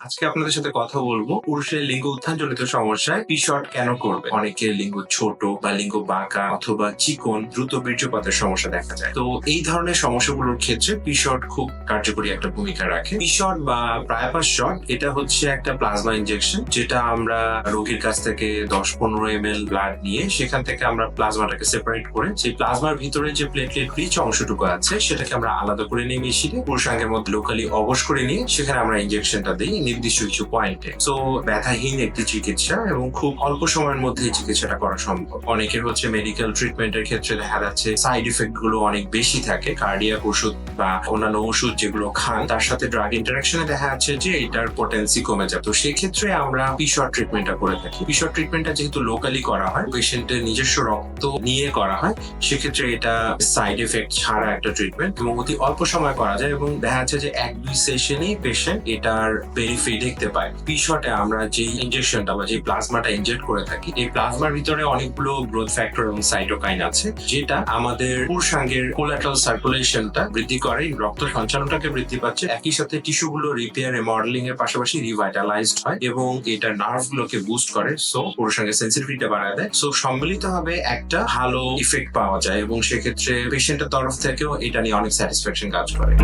আজকে আপনাদের সাথে কথা বলব পুরুষের লিঙ্গ উত্থান জনিত সমস্যায় পিশট কেন করবে? অনেকের লিঙ্গ ছোট বা লিঙ্গ বাঁকা অথবা চিকন, দ্রুত বীর্যপাতের সমস্যা দেখা যায়। তো এই ধরনের সমস্যাগুলোর ক্ষেত্রে পিশট খুব কার্যকরী একটা ভূমিকা রাখে? পিশট বা প্রায়পাস শট এটা হচ্ছে একটা প্লাজমা ইনজেকশন যেটা আমরা রোগীর কাছ থেকে দশ পনেরো এম এল ব্লাড নিয়ে সেখান থেকে আমরা প্লাজমাটাকে সেপারেট করে সেই প্লাজমার ভিতরে যে প্লেটলেট রিচ অংশটুকু আছে, সেটাকে আমরা আলাদা করে নিয়ে মিশিয়ে পুরুষাঙ্গের মধ্যে লোকালি অবশ করে নিয়ে সেখানে আমরা ইনজেকশনটা দিই। নির্দিষ্ট কিছু পয়েন্টে তো ব্যথাহীন একটি চিকিৎসা এবং খুব অল্প সময়ের মধ্যে চিকিৎসাটা করা সম্ভব। অনেকের হচ্ছে মেডিকেল ট্রিটমেন্টের ক্ষেত্রে দেখা যাচ্ছে সাইড ইফেক্টগুলো অনেক বেশি থাকে। কার্ডিয়াক ওষুধ বা অন্যান্য ওষুধ যেগুলো খান, তার সাথে ড্রাগ ইন্টারাকশনে দেখা যাচ্ছে যে এটার পোটেন্সি কমে যায়। তো সেক্ষেত্রে আমরা পিশর ট্রিটমেন্টটা করে থাকি। পিশর ট্রিটমেন্টটা যেহেতু লোকালি করা হয় পেশেন্টের নিজস্ব রক্ত নিয়ে করা হয়, সেক্ষেত্রে এটা সাইড এফেক্ট ছাড়া একটা ট্রিটমেন্ট এবং অতি অল্প সময় করা যায় এবং দেখা যাচ্ছে যে এক দুই সেশনেই পেশেন্ট এটার দেখতে পায় পিশটে আমরা যে ইনজেকশনটা বা যে প্লাজমাটা ইনজেক্ট করে থাকি, এই প্লাজমার ভিতরে অনেকগুলো গ্রোথ ফ্যাক্টর এবং সাইটোকাইন আছে, যেটা আমাদের পুরুষাঙ্গের কোলাটারাল সার্কুলেশনটা বৃদ্ধি করে, রক্ত সঞ্চালনটাকে বৃদ্ধি পাচ্ছে। একই সাথে টিস্যু গুলো রিপেয়ার মডেলিং এর পাশাপাশি রিভাইটালাইজড হয় এবং এটা নার্ভ গুলোকে বুস্ট করে সো পুরুষাঙ্গের সেন্সিটিভিটিটা বাড়ায় দেয়। সো সম্মিলিত ভাবে একটা ভালো ইফেক্ট পাওয়া যায় এবং সেক্ষেত্রে পেশেন্টের তরফ থেকেও এটা নিয়ে অনেক স্যাটিসফ্যাকশন কাজ করে।